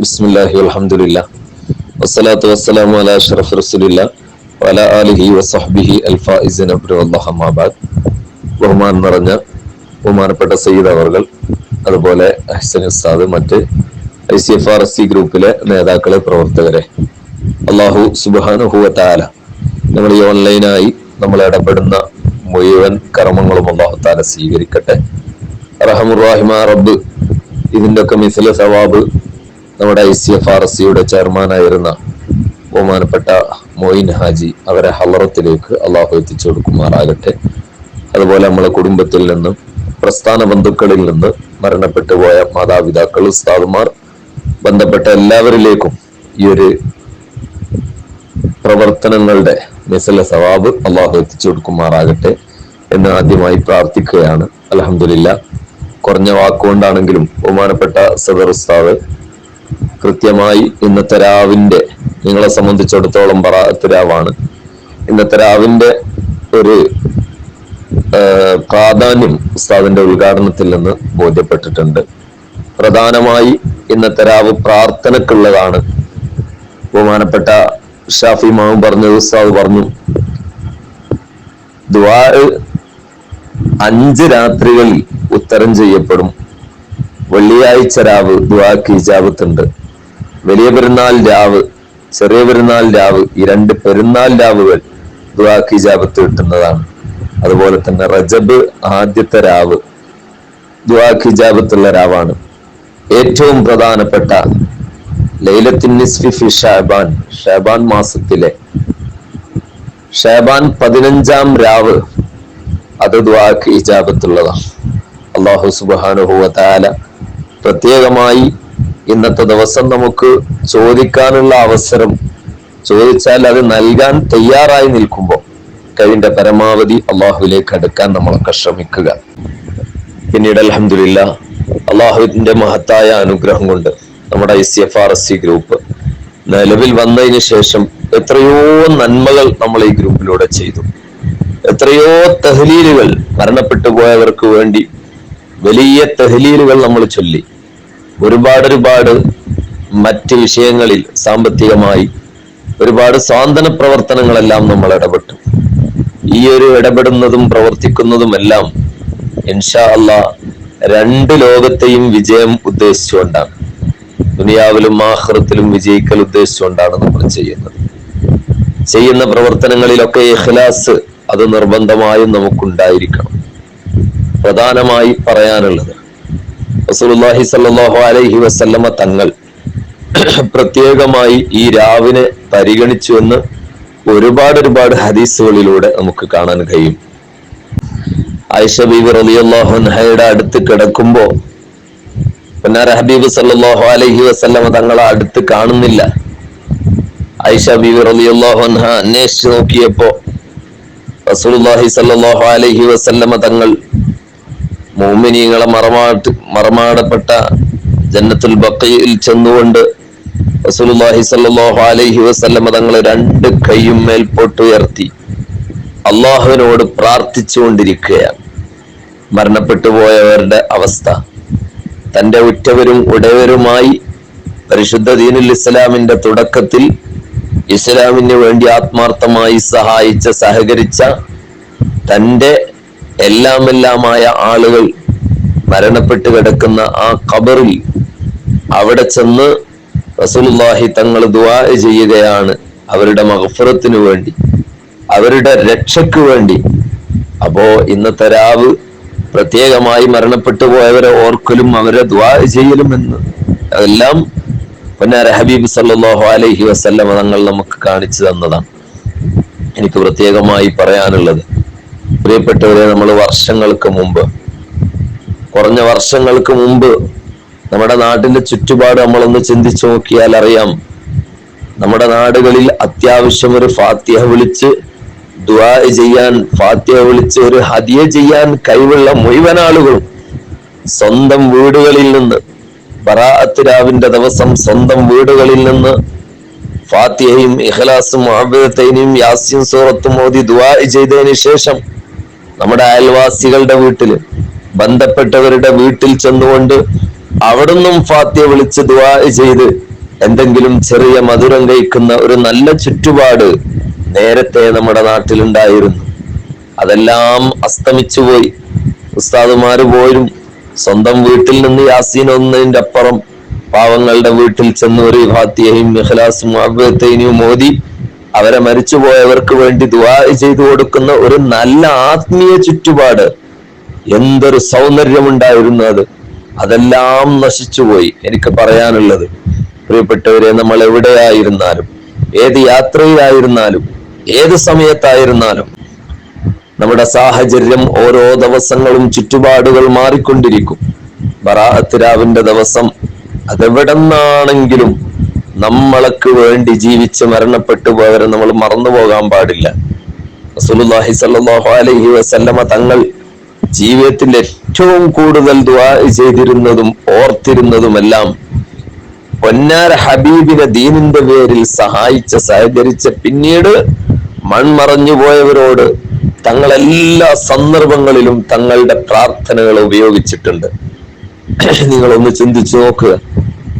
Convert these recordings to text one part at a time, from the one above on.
ബിസ്മില്ലാഹി വസ്സലാത്തു ബഹുമാൻ നിറഞ്ഞ ബഹുമാനപ്പെട്ട സയ്യിദ് അവർകൾ അതുപോലെ അഹ്സൻ ഉസ്താദ് മറ്റ് I C F R S C ഗ്രൂപ്പിലെ നേതാക്കളെ പ്രവർത്തകരെ. അള്ളാഹു സുബാനുഹുവത്താല നമ്മൾ ഈ ഓൺലൈനായി നമ്മൾ ഇടപെടുന്ന മുഴുവൻ കർമ്മങ്ങളും അള്ളാഹുത്താല സ്വീകരിക്കട്ടെ. റഹമുറാഹിമാ റബ്ബ് ഇതിന്റെ ഒക്കെ മിസല സവാബ് നമ്മുടെ I C F R S സിയുടെ ചെയർമാനായിരുന്ന ബഹുമാനപ്പെട്ട മൊയിൻ ഹാജി അവരെ ഹലറത്തിലേക്ക് അള്ളാഹു എത്തിച്ചു കൊടുക്കുമാറാകട്ടെ. അതുപോലെ നമ്മളെ കുടുംബത്തിൽ നിന്നും പ്രസ്ഥാന ബന്ധുക്കളിൽ നിന്ന് മരണപ്പെട്ടു പോയ മാതാപിതാക്കൾ ഉസ്താദുമാർ ബന്ധപ്പെട്ട എല്ലാവരിലേക്കും ഈ ഒരു പ്രവർത്തനങ്ങളുടെ മിസല സവാബ് അള്ളാഹു എത്തിച്ചു കൊടുക്കുമാറാകട്ടെ എന്ന് ആദ്യമായി പ്രാർത്ഥിക്കുകയാണ്. അലഹമില്ല കുറഞ്ഞ വാക്കുകൊണ്ടാണെങ്കിലും ബഹുമാനപ്പെട്ട സദർ ഉസ്താവ് കൃത്യമായി ഇന്നത്തെ രാവിന്റെ നിങ്ങളെ സംബന്ധിച്ചിടത്തോളം പറയാത്ത രാവാണ്. ഇന്നത്തെ രാവിന്റെ ഒരു പ്രാധാന്യം ഉസ്താദിന്റെ ഉദ്ഘാടനത്തിൽ നിന്ന് ബോധ്യപ്പെട്ടിട്ടുണ്ട്. പ്രധാനമായി ഇന്നത്തെ രാവ് പ്രാർത്ഥനക്കുള്ളതാണ്. ബഹുമാനപ്പെട്ട ഷാഫി മാവ് പറഞ്ഞു ഉസ്താദ് പറഞ്ഞു ദുആ അഞ്ച് രാത്രികളിൽ ഉത്തരം ചെയ്യപ്പെടും. വെള്ളിയാഴ്ച രാവ് ദുവാക്ക് ഇജാബത്തുണ്ട് വലിയ പെരുന്നാൾ രാവ് ചെറിയ പെരുന്നാൾ രാവ് ഈ രണ്ട് പെരുന്നാൾ രാവുകൾ ദുവാക്ക് ഇജാബത്ത് കിട്ടുന്നതാണ്. അതുപോലെ തന്നെ റജബ് ആദ്യത്തെ രാവ് ദുവാക്ക് ഇജാബത്തുള്ള രാവാണ്. ഏറ്റവും പ്രധാനപ്പെട്ട ലൈലത്തിൻ നിസ്ഫി ഷാബാൻ ഷാബാൻ മാസത്തിലെ ഷാബാൻ പതിനഞ്ചാം രാവ് അത് ദ്വാക്ക് ഇജാബത്തുള്ളതാണ് അള്ളാഹു സുബാനുഹുവ താല പ്രത്യേകമായി ഇന്നത്തെ ദിവസം നമുക്ക് ചോദിക്കാനുള്ള അവസരം ചോദിച്ചാൽ അത് നൽകാൻ തയ്യാറായി നിൽക്കുമ്പോൾ കഴിവിന്റെ പരമാവധി അള്ളാഹുവിലേക്ക് അടുക്കാൻ നമ്മളൊക്കെ ശ്രമിക്കുക. പിന്നീട് അലഹമില്ല അള്ളാഹുവിന്റെ മഹത്തായ അനുഗ്രഹം കൊണ്ട് നമ്മുടെ I C F R S C group നിലവിൽ വന്നതിന് ശേഷം എത്രയോ നന്മകൾ നമ്മൾ ഈ ഗ്രൂപ്പിലൂടെ ചെയ്തു. എത്രയോ തഹലീലുകൾ മരണപ്പെട്ടു പോയവർക്ക് വേണ്ടി വലിയ തെഹലീലുകൾ നമ്മൾ ചൊല്ലി. ഒരുപാട് ഒരുപാട് മറ്റ് വിഷയങ്ങളിൽ സാമ്പത്തികമായി ഒരുപാട് സ്വാന്തന പ്രവർത്തനങ്ങളെല്ലാം നമ്മൾ ഇടപെട്ടു. ഈ ഒരു ഇടപെടുന്നതും പ്രവർത്തിക്കുന്നതുമെല്ലാം ഇൻഷാ അള്ളാ രണ്ട് ലോകത്തെയും വിജയം ഉദ്ദേശിച്ചുകൊണ്ടാണ്. ദുനിയാവിലും ആഹ്റത്തിലും വിജയിക്കൽ ഉദ്ദേശിച്ചുകൊണ്ടാണ് നമ്മൾ ചെയ്യുന്നത്. ചെയ്യുന്ന പ്രവർത്തനങ്ങളിലൊക്കെ ഇഖ്ലാസ് അത് നിർബന്ധമായും നമുക്കുണ്ടായിരിക്കണം. പ്രധാനമായി പറയാനുള്ളത്. റസൂലുള്ളാഹി സ്വല്ലല്ലാഹു അലൈഹി വസല്ലമ തങ്ങൾ പ്രത്യേകമായി ഈ രാവിനെ പരിഗണിച്ചു എന്ന് ഒരുപാട് ഒരുപാട് ഹദീസുകളിലൂടെ നമുക്ക് കാണാൻ കഴിയും. ആയിഷ ബീബി റളിയല്ലാഹു അടുത്ത് കിടക്കുമ്പോ പൊന്നാര ഹബീബ് സല്ലല്ലാഹു അലൈഹി വസല്ലമ തങ്ങളെ അടുത്ത് കാണുന്നില്ല. ആയിഷ ബീബി റളിയല്ലാഹു അൻഹ അന്വേഷിച്ചു നോക്കിയപ്പോ റസൂലുള്ളാഹി സല്ലല്ലാഹു അലൈഹി വസല്ലമ തങ്ങൾ മോമിനിയങ്ങളെ മറമാട്ട് മറമാടപ്പെട്ട ജന്നത്തുൽ ബക്കയിൽ ചെന്നുകൊണ്ട് റസൂലുള്ളാഹി സല്ലല്ലാഹു അലൈഹി വസല്ലം തങ്ങളെ രണ്ട് കൈയും മേൽപോട്ടുയർത്തി അള്ളാഹുവിനോട് പ്രാർത്ഥിച്ചുകൊണ്ടിരിക്കുകയാണ്. മരണപ്പെട്ടു പോയവരുടെ അവസ്ഥ. തന്റെ ഉറ്റവരും ഉടയവരുമായി പരിശുദ്ധ ദീനുൽ ഇസ്ലാമിന്റെ തുടക്കത്തിൽ ഇസ്ലാമിന് വേണ്ടി ആത്മാർത്ഥമായി സഹായിച്ച സഹകരിച്ച തന്റെ എല്ലാം എല്ലാമായ ആളുകൾ മരണപ്പെട്ട് കിടക്കുന്ന ആ ഖബറിൽ അവിടെ ചെന്ന് റസൂലുള്ളാഹി തങ്ങൾ ദുആ ചെയ്യുകയാണ് അവരുടെ മഹഫറത്തിനു വേണ്ടി അവരുടെ രക്ഷയ്ക്ക് വേണ്ടി. അപ്പോ ഇന്നത്തെ രാവ് പ്രത്യേകമായി മരണപ്പെട്ടു പോയവരെ ഓർക്കലും അവരെ ദ്വാ ചെയ്യലും എന്ന്. അതെല്ലാം പൊന്നാര ഹബീബ് സല്ലല്ലാഹു അലൈഹി വസല്ലം തങ്ങൾ നമുക്ക് കാണിച്ചു തന്നതാണ്. എനിക്ക് പ്രത്യേകമായി പറയാനുള്ളത്. പ്രിയപ്പെട്ടവരെ നമ്മൾ വർഷങ്ങൾക്ക് മുമ്പ് കുറഞ്ഞ വർഷങ്ങൾക്ക് മുമ്പ് നമ്മുടെ നാട്ടിന്റെ ചുറ്റുപാട് നമ്മളൊന്ന് ചിന്തിച്ചു നോക്കിയാൽ അറിയാം. നമ്മുടെ നാടുകളിൽ അത്യാവശ്യം ഒരു ഫാത്തിഹ വിളിച്ച് ദുആ ചെയ്യാൻ ഫാത്തിഹ വിളിച്ച് ഒരു ഹദിയ ചെയ്യാൻ കഴിവുള്ള മുഴുവൻ ആളുകളും സ്വന്തം വീടുകളിൽ നിന്ന് ബറാഅത്ത് രാവിന്റെ ദിവസം സ്വന്തം വീടുകളിൽ നിന്ന് ഫാത്തിഹയും ഇഖ്ലാസും ആബിദത്തൈനും യാസ്യം സൂറത്തും ഓതി ദുആ ചെയ്തതിന് ശേഷം നമ്മുടെ അയൽവാസികളുടെ വീട്ടിൽ ബന്ധപ്പെട്ടവരുടെ വീട്ടിൽ ചെന്നുകൊണ്ട് അവിടുന്നും ഫാത്തിയ വിളിച്ച് ദുആ ചെയ്ത് എന്തെങ്കിലും ചെറിയ മധുരം കഴിക്കുന്ന ഒരു നല്ല ചുറ്റുപാട് നേരത്തെ നമ്മുടെ നാട്ടിലുണ്ടായിരുന്നു. അതെല്ലാം അസ്തമിച്ചു പോയി. ഉസ്താദുമാര് പോലും സ്വന്തം വീട്ടിൽ നിന്ന് യാസീൻ ഒന്നതിന്റെ അപ്പുറം പാവങ്ങളുടെ വീട്ടിൽ ചെന്ന് ഒരു ഫാത്തിയയും മിഹ്ലാസും അബ്ബത്തൈനിയും മോദി അവരെ മരിച്ചുപോയവർക്ക് വേണ്ടി ദുവാ ചെയ്തു കൊടുക്കുന്ന ഒരു നല്ല ആത്മീയ ചുറ്റുപാട്. എന്തൊരു സൗന്ദര്യമുണ്ടായിരുന്നു അത്. അതെല്ലാം നശിച്ചുപോയി. എനിക്ക് പറയാനുള്ളത് പ്രിയപ്പെട്ടവരെ നമ്മൾ എവിടെയായിരുന്നാലും ഏത് യാത്രയിലായിരുന്നാലും ഏത് സമയത്തായിരുന്നാലും നമ്മുടെ സാഹചര്യം ഓരോ ദിവസങ്ങളും ചുറ്റുപാടുകൾ മാറിക്കൊണ്ടിരിക്കും. ബറാഹത്തിരാവിന്റെ ദിവസം അതെവിടെ നമ്മൾക്ക് വേണ്ടി ജീവിച്ച് മരണപ്പെട്ടു പോയവരെ നമ്മൾ മറന്നു പോകാൻ പാടില്ല. റസൂലുള്ളാഹി സല്ലാഹു അലൈഹി വസല്ലമ തങ്ങൾ ജീവിതത്തിന്റെ ഏറ്റവും കൂടുതൽ ദുആ ചെയ്തിരുന്നതും ഓർത്തിരുന്നതുമെല്ലാം പൊന്നാര ഹബീബിനെ ദീനിന്റെ പേരിൽ സഹായിച്ച സഹകരിച്ച പിന്നീട് മൺമറഞ്ഞു പോയവരോട് തങ്ങളെല്ലാ സന്ദർഭങ്ങളിലും തങ്ങളുടെ പ്രാർത്ഥനകൾ ഉപയോഗിച്ചിട്ടുണ്ട്. നിങ്ങളൊന്ന് ചിന്തിച്ചു നോക്കുക.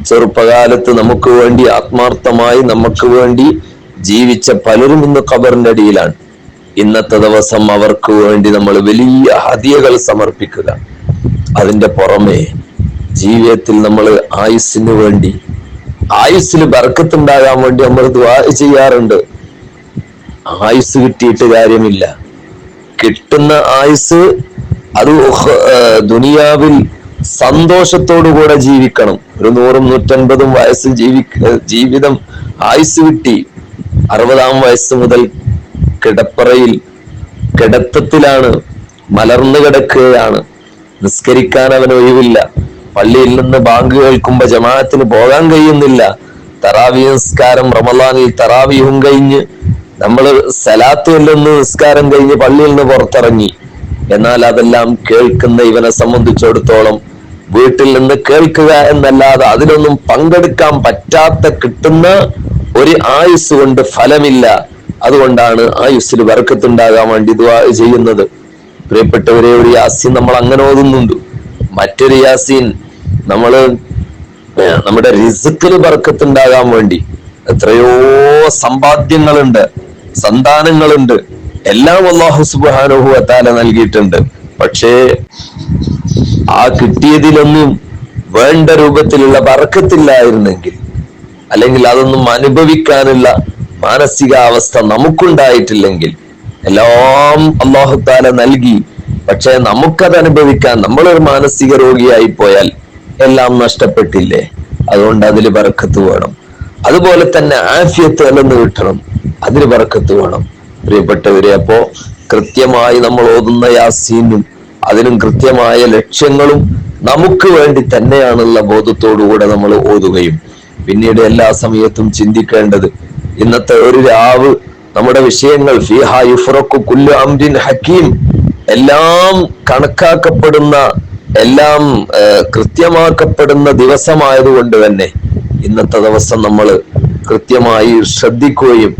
ചെറുപ്പകാലത്ത് നമുക്ക് വേണ്ടി ആത്മാർത്ഥമായി നമുക്ക് വേണ്ടി ജീവിച്ച പലരും ഇന്ന് ഖബറിന്റെ അടിയിലാണ്. ഇന്നത്തെ ദിവസം അവർക്ക് വേണ്ടി നമ്മൾ വലിയ ഹതിയകൾ സമർപ്പിക്കുക. അതിന്റെ പുറമെ ജീവിതത്തിൽ നമ്മൾ ആയുസ്സിന് വേണ്ടി ആയുസ്സിൽ ബർക്കത്തുണ്ടാകാൻ വേണ്ടി നമ്മൾ ദ്വാ ചെയ്യാറുണ്ട്. ആയുസ് കിട്ടിയിട്ട് കാര്യമില്ല. കിട്ടുന്ന ആയുസ് അത് ദുനിയാവിൽ സന്തോഷത്തോടു കൂടെ ജീവിക്കണം. ഒരു നൂറും നൂറ്റൻപതും വയസ്സ് ജീവി ജീവിതം ആയുസ് കിട്ടി. അറുപതാം വയസ്സ് മുതൽ കിടപ്പറയിൽ കിടത്തത്തിലാണ് മലർന്നു കിടക്കുകയാണ്. നിസ്കരിക്കാൻ അവന് ഒഴിവില്ല. പള്ളിയിൽ നിന്ന് ബാങ്ക് കേൾക്കുമ്പോ ജമാഅത്തിന് പോകാൻ കഴിയുന്നില്ല. തറാവി നിസ്കാരം റമലാനിൽ തറാവിയും കഴിഞ്ഞ് നമ്മൾ സലാത്ത് നിന്ന് നിസ്കാരം കഴിഞ്ഞ് പള്ളിയിൽ നിന്ന് പുറത്തിറങ്ങി. എന്നാൽ അതെല്ലാം കേൾക്കുന്ന ഇവനെ സംബന്ധിച്ചിടത്തോളം വീട്ടിൽ നിന്ന് കേൾക്കുക എന്നല്ലാതെ അതിലൊന്നും പങ്കെടുക്കാൻ പറ്റാത്ത കിട്ടുന്ന ഒരു ആയുസ് കൊണ്ട് ഫലമില്ല. അതുകൊണ്ടാണ് ആയുസ്സിൽ വർക്കത്തുണ്ടാകാൻ വേണ്ടി ദുആ ചെയ്യുന്നത്. പ്രിയപ്പെട്ടവരെ ഒരു യാസീൻ നമ്മൾ അങ്ങനെ ഓതുന്നുണ്ട്. മറ്റൊരു യാസീൻ നമ്മൾ ഏർ നമ്മുടെ റിസുക്കിന് വർക്കത്തുണ്ടാകാൻ വേണ്ടി എത്രയോ സമ്പാദ്യങ്ങളുണ്ട് സന്താനങ്ങളുണ്ട്. എല്ലാം അള്ളാഹു സുബാനുഹു അത്താല നൽകിയിട്ടുണ്ട്. പക്ഷേ ആ കിട്ടിയതിലൊന്നും വേണ്ട രൂപത്തിലുള്ള വറക്കത്തില്ലായിരുന്നെങ്കിൽ അല്ലെങ്കിൽ അതൊന്നും അനുഭവിക്കാനുള്ള മാനസികാവസ്ഥ നമുക്കുണ്ടായിട്ടില്ലെങ്കിൽ എല്ലാം അള്ളാഹുത്താല നൽകി. പക്ഷെ നമുക്കത് അനുഭവിക്കാൻ നമ്മളൊരു മാനസിക രോഗിയായി പോയാൽ എല്ലാം നഷ്ടപ്പെട്ടില്ലേ? അതുകൊണ്ട് അതിൽ വറക്കത്ത് വേണം. അതുപോലെ തന്നെ ആഫിയത്ത് അല്ലെന്ന് കിട്ടണം അതിന് വറക്കത്ത് വേണം. പ്രിയപ്പെട്ടവരെ അപ്പോ കൃത്യമായി നമ്മൾ ഓതുന്ന യാസീനും അതിനും കൃത്യമായ ലക്ഷ്യങ്ങളും നമുക്ക് വേണ്ടി തന്നെയാണുള്ള ബോധത്തോടുകൂടെ നമ്മൾ ഓതുകയും പിന്നീട് എല്ലാ സമയത്തും ചിന്തിക്കേണ്ടത് ഇന്നത്തെ ഒരു രാവ് നമ്മുടെ വിഷയങ്ങൾ അംരിൻ ഹക്കീം എല്ലാം കണക്കാക്കപ്പെടുന്ന എല്ലാം കൃത്യമാക്കപ്പെടുന്ന ദിവസമായതുകൊണ്ട് തന്നെ ഇന്നത്തെ ദിവസം നമ്മൾ കൃത്യമായി ശ്രദ്ധിക്കുകയും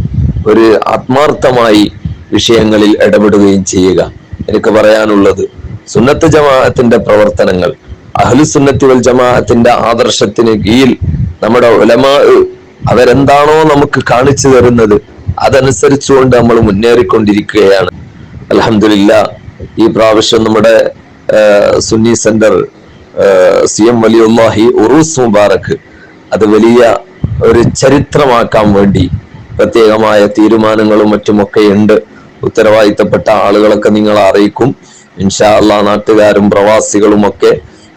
ഒരു ആത്മാർത്ഥമായി വിഷയങ്ങളിൽ ഇടപെടുകയും ചെയ്യുക. എനിക്ക് പറയാനുള്ളത് സുന്നത്ത് ജമാഅത്തിന്റെ പ്രവർത്തനങ്ങൾ അഹ്ലു സുന്നത്തി വൽ ജമാഅത്തിന്റെ ആദർശത്തിന് കീഴിൽ നമ്മുടെ ഉലമാ അവരെന്താണോ നമുക്ക് കാണിച്ചു തരുന്നത് അതനുസരിച്ചുകൊണ്ട് നമ്മൾ മുന്നേറിക്കൊണ്ടിരിക്കുകയാണ്. അലഹമില്ല ഈ പ്രാവശ്യം നമ്മുടെ സുന്നി സെന്റർ സി എം വലിയുല്ലാഹി ഉറൂസ് മുബാറക്ക് അത് വലിയ ഒരു ചരിത്രമാക്കാൻ വേണ്ടി പ്രത്യേകമായ തീരുമാനങ്ങളും മറ്റുമൊക്കെ ഉണ്ട്. ഉത്തരവാദിത്തപ്പെട്ട ആളുകളൊക്കെ നിങ്ങളെ അറിയിക്കും. ഇൻഷാ അള്ളാ നാട്ടുകാരും പ്രവാസികളും ഒക്കെ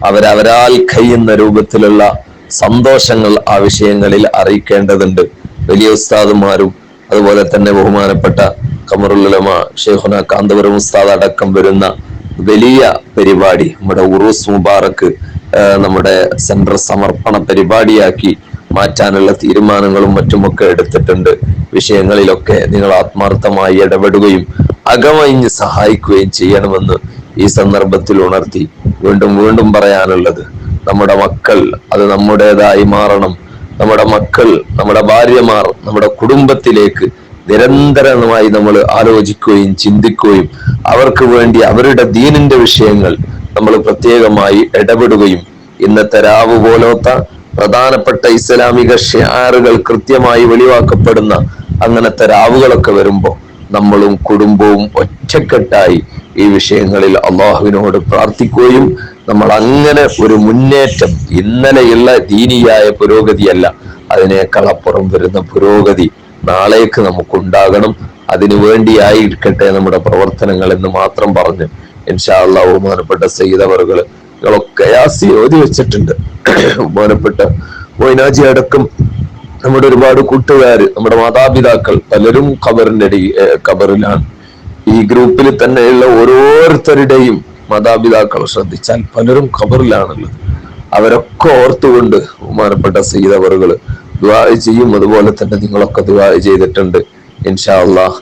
അവരവരാൽ കഴിയുന്ന രൂപത്തിലുള്ള സന്തോഷങ്ങൾ ആ വിഷയങ്ങളിൽ അറിയിക്കേണ്ടതുണ്ട്. വലിയ ഉസ്താദുമാരും അതുപോലെ തന്നെ ബഹുമാനപ്പെട്ട കമറുലമ ഷെയ്ഖുന കാന്തപുരം ഉസ്താദ് അടക്കം വരുന്ന വലിയ പരിപാടി നമ്മുടെ ഉറൂസ് മുബാറക്ക് നമ്മുടെ സെൻട്രൽ സമർപ്പണ പരിപാടിയാക്കി മാറ്റാനുള്ള തീരുമാനങ്ങളും മറ്റുമൊക്കെ എടുത്തിട്ടുണ്ട്. വിഷയങ്ങളിലൊക്കെ നിങ്ങൾ ആത്മാർത്ഥമായി ഇടപെടുകയും അകമഴിഞ്ഞ് സഹായിക്കുകയും ചെയ്യണമെന്ന് ഈ സന്ദർഭത്തിൽ ഉണർത്തി വീണ്ടും വീണ്ടും പറയാനുള്ളത് നമ്മുടെ മക്കൾ അത് നമ്മുടേതായി മാറണം. നമ്മുടെ മക്കൾ നമ്മുടെ ഭാര്യമാർ നമ്മുടെ കുടുംബത്തിലേക്ക് നിരന്തരമായി നമ്മൾ ആലോചിക്കുകയും ചിന്തിക്കുകയും അവർക്ക് വേണ്ടി അവരുടെ ദീനിന്റെ വിഷയങ്ങൾ നമ്മൾ പ്രത്യേകമായി ഇടപെടുകയും ഇന്നത്തെ രാവ് പോലത്തെ പ്രധാനപ്പെട്ട ഇസ്ലാമിക ഷിയാറുകൾ കൃത്യമായി വെളിവാക്കപ്പെടുന്ന അങ്ങനത്തെ രാവുകളൊക്കെ വരുമ്പോൾ നമ്മളും കുടുംബവും ഒറ്റക്കെട്ടായി ഈ വിഷയങ്ങളിൽ അള്ളാഹുവിനോട് പ്രാർത്ഥിക്കുകയും നമ്മൾ അങ്ങനെ ഒരു മുന്നേറ്റം ഇന്നലെയുള്ള ദീനിയായ പുരോഗതിയല്ല അതിനേക്കാൾ അപ്പുറം വരുന്ന പുരോഗതി നാളേക്ക് നമുക്കുണ്ടാകണം. അതിനു വേണ്ടിയായിരിക്കട്ടെ നമ്മുടെ പ്രവർത്തനങ്ങൾ എന്ന് മാത്രം പറഞ്ഞ് ഇൻഷാ അള്ളാഹ് ബഹുമാനപ്പെട്ട സയ്യിദവറുകൾ നിങ്ങളൊക്കെ യാസി ഓതി വെച്ചിട്ടുണ്ട്. ബഹുമാനപ്പെട്ട മൊയ്നാജി അടക്കം നമ്മുടെ ഒരുപാട് കൂട്ടുകാർ നമ്മുടെ മാതാപിതാക്കൾ പലരും ഖബറിന്റെ അടി ഖബറിലാണ്. ഈ ഗ്രൂപ്പിൽ തന്നെയുള്ള ഓരോരുത്തരുടെയും മാതാപിതാക്കൾ ശ്രദ്ധിച്ചാൽ പലരും ഖബറിലാണുള്ളത്. അവരൊക്കെ ഓർത്തുകൊണ്ട് ബഹുമാനപ്പെട്ട സീതവറുകൾ ദുബായ് ചെയ്യും. അതുപോലെ തന്നെ നിങ്ങളൊക്കെ ദുബായ് ചെയ്തിട്ടുണ്ട്. ഇൻഷാ അള്ളാഹ്.